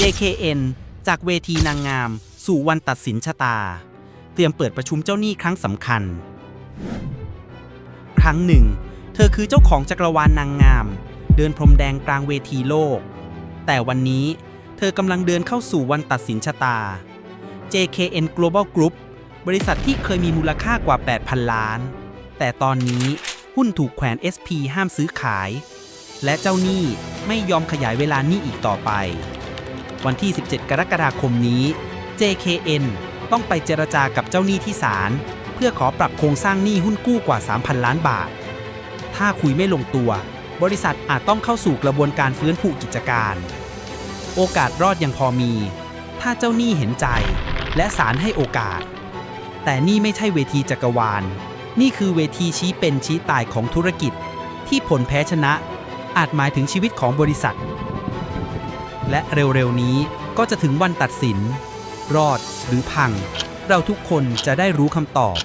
JKN จากเวทีนางงาม สู่วันตัดสินชะตา เตรียมเปิดประชุมเจ้าหนี้ครั้งสำคัญ ครั้งหนึ่ง เธอคือเจ้าของจักรวาลนางงาม เดินพรมแดงกลางเวทีโลก แต่วันนี้เธอกำลังเดินเข้าสู่วันตัดสินชะตา JKN Global Group บริษัทที่เคยมีมูลค่ากว่า 8,000 ล้าน แต่ตอนนี้หุ้นถูกแขวน SP ห้ามซื้อขาย และเจ้าหนี้ไม่ยอมขยายเวลานี้อีกต่อไป วันที่ 17 กรกฎาคมนี้ JKN ต้องไปเจรจากับเจ้าหนี้ที่ศาลเพื่อขอปรับโครงสร้างหนี้หุ้นกู้กว่า 3,000 ล้านบาท ถ้าคุยไม่ลงตัว บริษัทอาจต้องเข้าสู่กระบวนการฟื้นผูกิจการ โอกาสรอดยังพอมี ถ้าเจ้าหนี้เห็นใจ และศาลให้โอกาส แต่นี่ไม่ใช่เวทีจักรวาล นี่คือเวทีชี้เป็นชี้ตายของธุรกิจ ที่ผลแพ้ชนะ อาจหมายถึงชีวิตของบริษัท และเร็วๆนี้ก็จะถึงวันตัดสิน รอดหรือพัง เราทุกคนจะได้รู้คำตอบ